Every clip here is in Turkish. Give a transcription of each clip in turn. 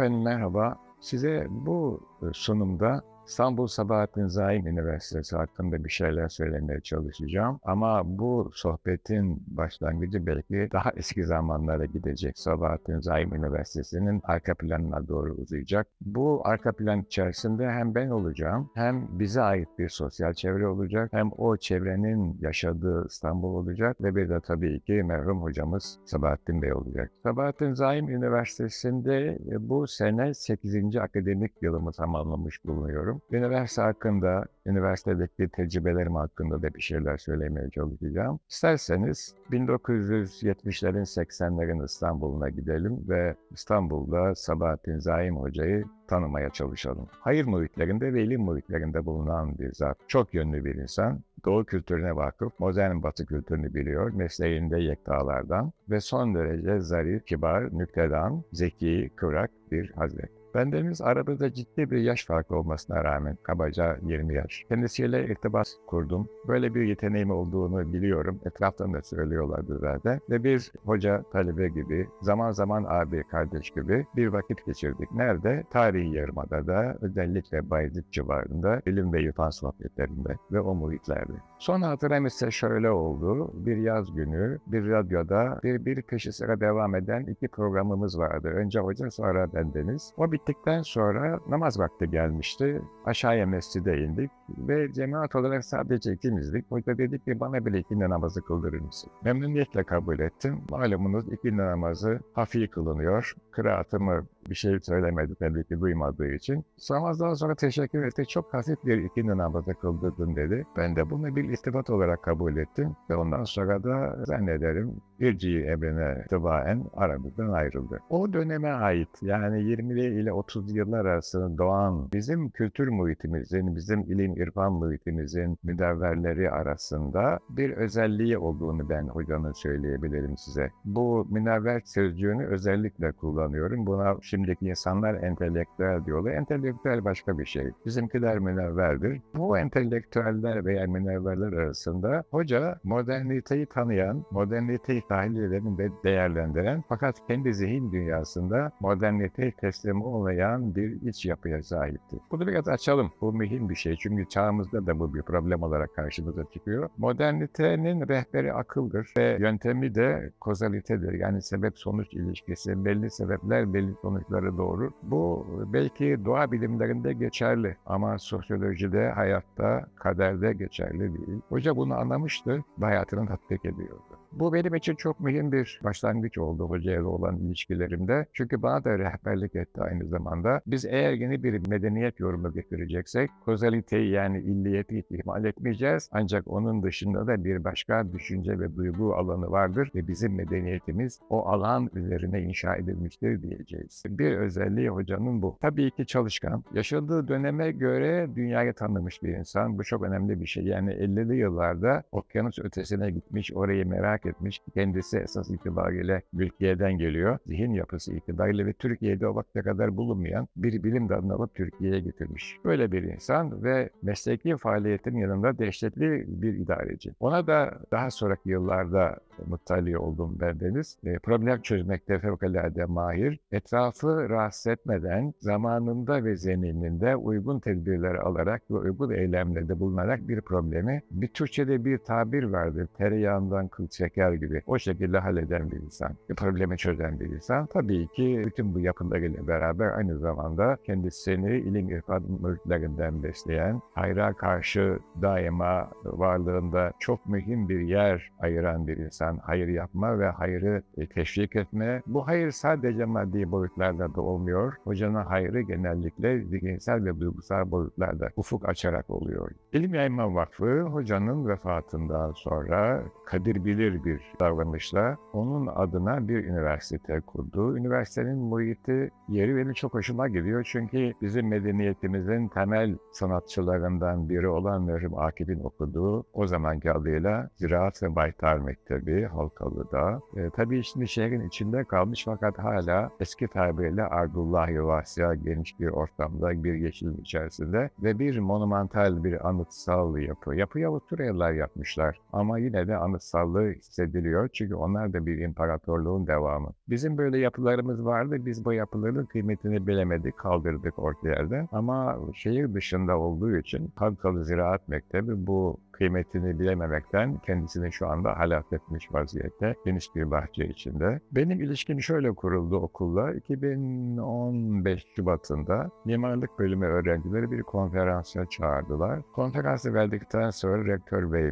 Efendim merhaba. Size bu e, sunumda İstanbul Sabahattin Zaim Üniversitesi hakkında bir şeyler söylemeye çalışacağım. Ama bu sohbetin başlangıcı belki daha eski zamanlara gidecek. Sabahattin Zaim Üniversitesi'nin arka planına doğru uzayacak. Bu arka plan içerisinde hem ben olacağım, hem bize ait bir sosyal çevre olacak, hem o çevrenin yaşadığı İstanbul olacak ve bir de tabii ki merhum hocamız Sabahattin Bey olacak. Sabahattin Zaim Üniversitesi'nde e, bu sene 8. akademik yılımı tamamlamış bulunuyorum. Üniversite hakkında, üniversitedeki tecrübelerim hakkında da bir şeyler söylemeye çalışacağım. İsterseniz 1970'lerin 80'lerin İstanbul'una gidelim ve İstanbul'da Sabahattin Zaim Hoca'yı tanımaya çalışalım. Hayır muhitlerinde ve ilim muhitlerinde bulunan bir zat. Çok yönlü bir insan. Doğu kültürüne vakıf, modern batı kültürünü biliyor, mesleğinde yektalardan ve son derece zarif, kibar, nüktedan, zeki, kıvrak bir hazret. Bendeniz aramızda ciddi bir yaş farkı olmasına rağmen kabaca 20 yaş. Kendisiyle irtibat kurdum. Böyle bir yeteneğim olduğunu biliyorum. Etraftan da söylüyorlardı zaten. Ve bir hoca talebe gibi, zaman zaman abi kardeş gibi bir vakit geçirdik. Nerede? Tarihi Yarımada'da, özellikle Bayezid civarında, bilim ve irfan sohbetlerinde ve o muhitlerde. Son hatıram ise şöyle oldu. Bir yaz günü bir radyoda bir, bir kışı sıra devam eden iki programımız vardı. Önce hoca sonra bendeniz. O bittikten sonra namaz vakti gelmişti. Aşağıya mescide indik ve cemaat olarak sadece ikimizdik. Hoca dedi ki bana bile ikindi namazı kıldırır mısın? Memnuniyetle kabul ettim. Malumunuz ikindi namazı hafif kılınıyor. Kıraatımı bir şey söylemedi tabii ki duymadığı için. Namazdan sonra teşekkür etti. Çok hafif bir ikindi namazı kıldırdın dedi. Ben de bunu bir iltifat olarak kabul ettim. Ve ondan sonra da zannederim irci evrene tıbaen aramızdan ayrıldı. O döneme ait yani 20'li ile 30 yıllar arasında doğan bizim kültür muhitimizin, bizim ilim irfan muhitimizin müdevverleri arasında bir özelliği olduğunu ben hocanın söyleyebilirim size. Bu münevver sözcüğünü özellikle kullanıyorum. Buna şimdiki insanlar entelektüel diyorlar. Entelektüel başka bir şey. Bizimkiler münevverdir. Bu entelektüeller veya münevverler arasında hoca moderniteyi tanıyan, moderniteyi tahlil eden ve değerlendiren fakat kendi zihin dünyasında moderniteye teslim olmayan bir iç yapıya sahipti. Bunu biraz açalım. Bu mühim bir şey. Çünkü çağımızda da bu bir problem olarak karşımıza çıkıyor. Modernitenin rehberi akıldır ve yöntemi de kozalitedir. Yani sebep-sonuç ilişkisi. Belli sebepler belli sonuçları doğurur. Bu belki doğa bilimlerinde geçerli ama sosyolojide, hayatta, kaderde geçerli değil. Hoca bunu anlamıştı ve hayatını tatbik ediyordu. Bu benim için çok mühim bir başlangıç oldu hocayla olan ilişkilerimde. Çünkü bana da rehberlik etti aynı zamanda. Biz eğer yeni bir medeniyet yorumu getireceksek, kozaliteyi yani illiyeti ihmal etmeyeceğiz. Ancak onun dışında da bir başka düşünce ve duygu alanı vardır ve bizim medeniyetimiz o alan üzerine inşa edilmiştir diyeceğiz. Bir özelliği hocanın bu. Tabii ki çalışkan. Yaşadığı döneme göre dünyayı tanımış bir insan. Bu çok önemli bir şey. Yani 50'li yıllarda okyanus ötesine gitmiş, orayı merak etmiş. Kendisi esas itibariyle Türkiye'den geliyor. Zihin yapısı itibariyle ve Türkiye'de o vakte kadar bulunmayan bir bilim dalını alıp Türkiye'ye getirmiş. Böyle bir insan ve mesleki faaliyetin yanında dehşetli bir idareci. Ona da daha sonraki yıllarda muttali oldum bendeniz. E, problem çözmekte fevkalade mahir. Etrafı rahatsız etmeden zamanında ve zemininde uygun tedbirler alarak ve uygun eylemlerde bulunarak bir problemi bir Türkçe'de bir tabir vardır. Tereyağından kıl çeker gibi. O şekilde halleden bir insan. Problemi çözen bir insan. Tabii ki bütün bu yapılarıyla beraber aynı zamanda kendisini ilim irfan mülklerinden besleyen, hayra karşı daima varlığında çok mühim bir yer ayıran bir insan. Hayır yapma ve hayrı e, teşvik etme. Bu hayır sadece maddi boyutlarda da olmuyor. Hocanın hayrı genellikle zihinsel ve duygusal boyutlarda ufuk açarak oluyor. İlim Yayma Vakfı hocanın vefatından sonra kadir bilir bir davranışla onun adına bir üniversite kurdu. Üniversitenin muhiti yeri benim çok hoşuma gidiyor çünkü bizim medeniyetimizin temel sanatçılarından biri olan merhum Akif'in okuduğu o zamanki adıyla Ziraat ve Baytar Mektebi Halkalı'da. E, tabii şimdi şehrin içinde kalmış fakat hala eski tabir tabirle Ardullahi Vasya geniş bir ortamda, bir yeşilin içerisinde ve bir monumental bir anıtsal yapı. Yapıyı Avusturyalılar yapmışlar ama yine de anıtsallığı hissediliyor. Çünkü onlar da bir imparatorluğun devamı. Bizim böyle yapılarımız vardı, biz bu yapıların kıymetini bilemedik, kaldırdık orta yerden ama şehir dışında olduğu için Halkalı Ziraat Mektebi bu kıymetini bilememekten kendisini şu anda halak etmiş vaziyette geniş bir bahçe içinde. Benim ilişkim şöyle kuruldu okulla. 2015 Şubat'ında mimarlık bölümü öğrencileri bir konferansa çağırdılar. Konferansı verdikten sonra rektör bey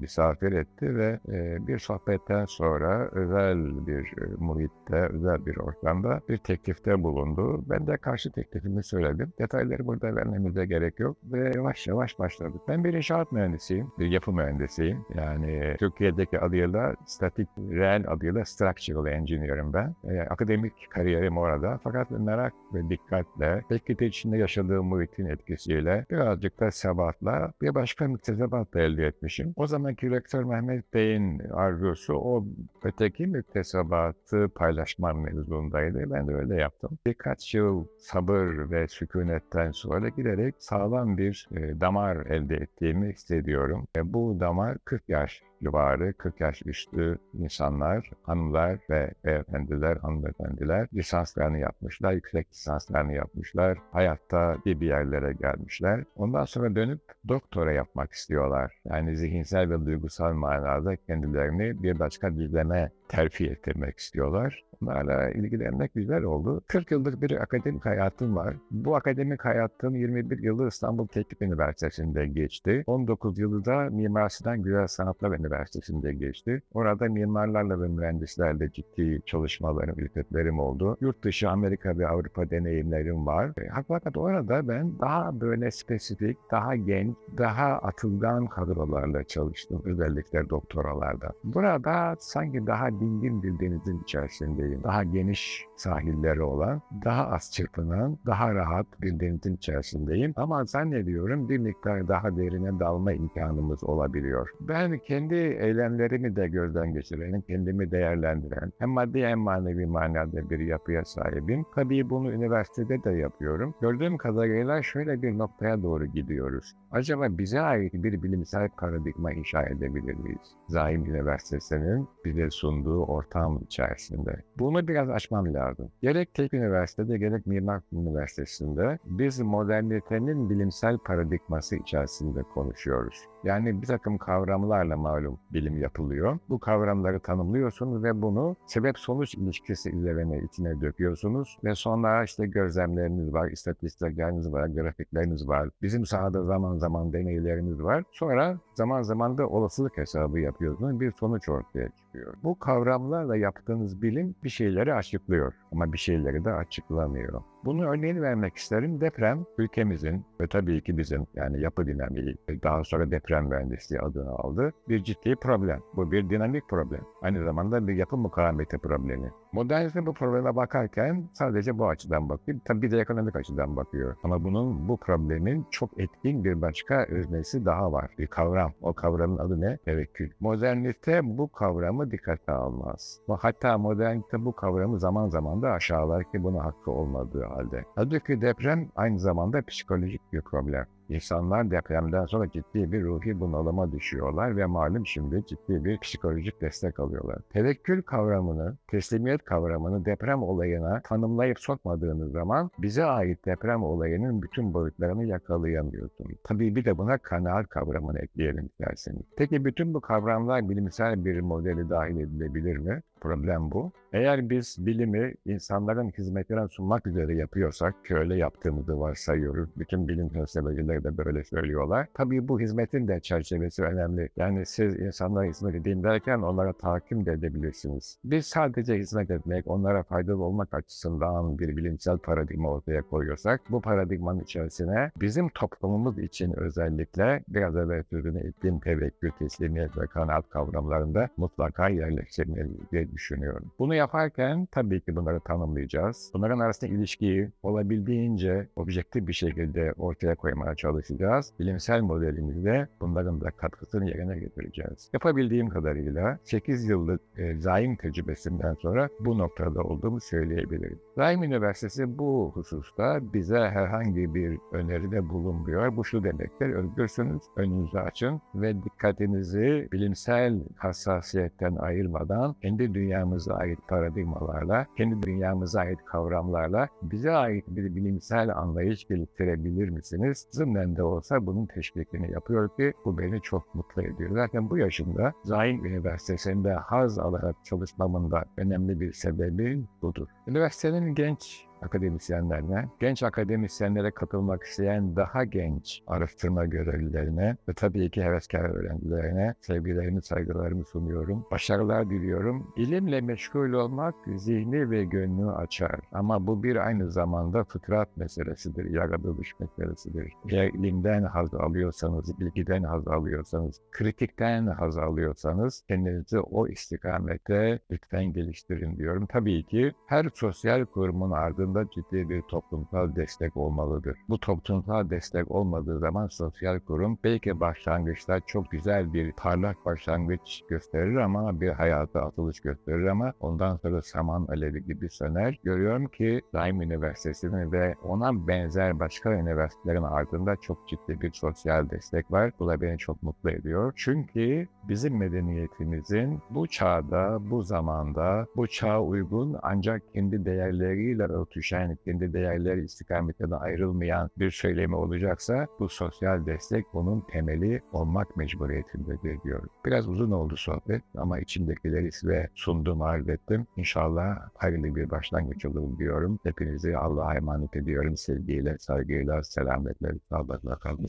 misafir etti ve e, bir sohbetten sonra özel bir e, muhitte, özel bir ortamda bir teklifte bulundu. Ben de karşı teklifimi söyledim. Detayları burada vermemize gerek yok ve yavaş yavaş başladık. Ben bir inşaat mühendisiyim bir yapı mühendisiyim. Yani Türkiye'deki adıyla statik, reel adıyla structural engineer'ım ben. E, akademik kariyerim orada. Fakat merak ve dikkatle, belki de içinde yaşadığım muhitin etkisiyle, birazcık da sebatla bir başka müktesebat da elde etmişim. O zamanki rektör Mehmet Bey'in arzusu o öteki müktesebatı paylaşmam mevzundaydı. Ben de öyle yaptım. Birkaç yıl sabır ve sükunetten sonra giderek sağlam bir e, damar elde ettiğimi hissediyorum. E, bu damar 40 yaş civarı, 40 yaş üstü insanlar, hanımlar ve beyefendiler, hanımefendiler lisanslarını yapmışlar, yüksek lisanslarını yapmışlar, hayatta bir yerlere gelmişler. Ondan sonra dönüp doktora yapmak istiyorlar. Yani zihinsel ve duygusal manada kendilerini bir başka düzleme terfi ettirmek istiyorlar. Bunlarla ilgilenmek güzel oldu. 40 yıllık bir akademik hayatım var. Bu akademik hayatım 21 yılı İstanbul Teknik Üniversitesi'nde geçti. 19 yılı da Mimar Sinan Güzel Sanatlar Üniversitesi'nde geçti. Orada mimarlarla ve mühendislerle ciddi çalışmalarım, ülketlerim oldu. Yurt dışı Amerika ve Avrupa deneyimlerim var. E, Fakat orada ben daha böyle spesifik, daha genç, daha atılgan kadrolarla çalıştım. Özellikle doktoralarda. Burada sanki daha dingin bir denizin içerisindeyim. Daha geniş sahilleri olan, daha az çırpınan, daha rahat bir denizin içerisindeyim. Ama zannediyorum bir miktar daha derine dalma imkanımız olabiliyor. Ben kendi eylemlerimi de gözden geçiren, kendimi değerlendiren, hem maddi hem manevi manada bir yapıya sahibim. Tabii bunu üniversitede de yapıyorum. Gördüğüm kadarıyla şöyle bir noktaya doğru gidiyoruz. Acaba bize ait bir bilimsel paradigma inşa edebilir miyiz? Zahim Üniversitesi'nin bize sunduğu ortam içerisinde. Bunu biraz açmam lazım. Gerek Tek Üniversitede gerek Mimar Üniversitesi'nde biz modernitenin bilimsel paradigması içerisinde konuşuyoruz. Yani bir takım kavramlarla malum bilim yapılıyor. Bu kavramları tanımlıyorsunuz ve bunu sebep-sonuç ilişkisi üzerine içine döküyorsunuz ve sonra işte gözlemleriniz var, istatistikleriniz var, grafikleriniz var. Bizim sahada zaman zaman deneylerimiz var. Sonra zaman zaman da olasılık hesabı yapıyorsunuz. Bir sonuç ortaya çıkıyor. Bu kavramlarla yaptığınız bilim bir şeyleri açıklıyor ama bir şeyleri de açıklamıyor. Bunu örneğini vermek isterim. Deprem ülkemizin ve tabii ki bizim yani yapı dinamiği daha sonra deprem mühendisliği adını aldı. Bir ciddi problem. Bu bir dinamik problem. Aynı zamanda bir yapı mukavemeti problemi. Modernizm bu probleme bakarken sadece bu açıdan bakıyor. Tabii bir de ekonomik açıdan bakıyor. Ama bunun bu problemin çok etkin bir başka öznesi daha var. Bir kavram. O kavramın adı ne? Tevekkül. Modernite bu kavramı dikkate almaz. Hatta modernite bu kavramı zaman zaman da aşağılar ki buna hakkı olmadığı halde. Halbuki deprem aynı zamanda psikolojik bir problem. İnsanlar depremden sonra ciddi bir ruhi bunalıma düşüyorlar ve malum şimdi ciddi bir psikolojik destek alıyorlar. Tevekkül kavramını, teslimiyet kavramını deprem olayına tanımlayıp sokmadığınız zaman bize ait deprem olayının bütün boyutlarını yakalayamıyorsunuz. Tabii bir de buna kanaat kavramını ekleyelim isterseniz. Peki bütün bu kavramlar bilimsel bir modeli dahil edilebilir mi? Problem bu. Eğer biz bilimi insanların hizmetine sunmak üzere yapıyorsak, ki öyle yaptığımızı varsayıyoruz. Bütün bilim felsefecileri de böyle söylüyorlar. Tabii bu hizmetin de çerçevesi önemli. Yani siz insanlara hizmet edeyim derken onlara tahakküm de edebilirsiniz. Biz sadece hizmet etmek, onlara faydalı olmak açısından bir bilimsel paradigma ortaya koyuyorsak, bu paradigmanın içerisine bizim toplumumuz için özellikle biraz evvel sözünü ettiğim tevekkül, teslimiyet ve kanaat kavramlarında mutlaka yerleştirmeliyiz düşünüyorum. Bunu yaparken tabii ki bunları tanımlayacağız. Bunların arasında ilişkiyi olabildiğince objektif bir şekilde ortaya koymaya çalışacağız. Bilimsel modelimizde bunların da katkısını yerine getireceğiz. Yapabildiğim kadarıyla 8 yıllık e, zaim tecrübesinden sonra bu noktada olduğumu söyleyebilirim. Zaim Üniversitesi bu hususta bize herhangi bir öneride bulunmuyor. Bu şu demektir, özgürsünüz, önünüzü açın ve dikkatinizi bilimsel hassasiyetten ayırmadan kendi dünyamıza ait paradigmalarla, kendi dünyamıza ait kavramlarla bize ait bir bilimsel anlayış geliştirebilir misiniz? Zımnen de olsa bunun teşvikini yapıyor ki bu beni çok mutlu ediyor. Zaten bu yaşımda Zaim Üniversitesi'nde haz alarak çalışmamın da önemli bir sebebi budur. Üniversitenin genç akademisyenlerine, genç akademisyenlere katılmak isteyen daha genç araştırma görevlilerine ve tabii ki heveskar öğrencilerine sevgilerimi, saygılarımı sunuyorum. Başarılar diliyorum. İlimle meşgul olmak zihni ve gönlü açar. Ama bu bir aynı zamanda fıtrat meselesidir, yaratılış meselesidir. Eğer haz alıyorsanız, bilgiden haz alıyorsanız, kritikten haz alıyorsanız kendinizi o istikamette lütfen geliştirin diyorum. Tabii ki her sosyal kurumun ardında ciddi bir toplumsal destek olmalıdır. Bu toplumsal destek olmadığı zaman sosyal kurum belki başlangıçta çok güzel bir parlak başlangıç gösterir ama bir hayata atılış gösterir ama ondan sonra saman alevi gibi söner. Görüyorum ki Daim Üniversitesi'nin ve ona benzer başka üniversitelerin ardında çok ciddi bir sosyal destek var. Bu da beni çok mutlu ediyor. Çünkü bizim medeniyetimizin bu çağda, bu zamanda, bu çağa uygun ancak kendi değerleriyle örtüşen, kendi değerleri istikametine ayrılmayan bir söylemi olacaksa bu sosyal destek onun temeli olmak mecburiyetindedir diyorum. Biraz uzun oldu sohbet ama içimdekileri size sundum, arz ettim. İnşallah hayırlı bir başlangıç olur diyorum. Hepinizi Allah'a emanet ediyorum. Sevgiyle, saygıyla, selametle, sağlıkla kalın.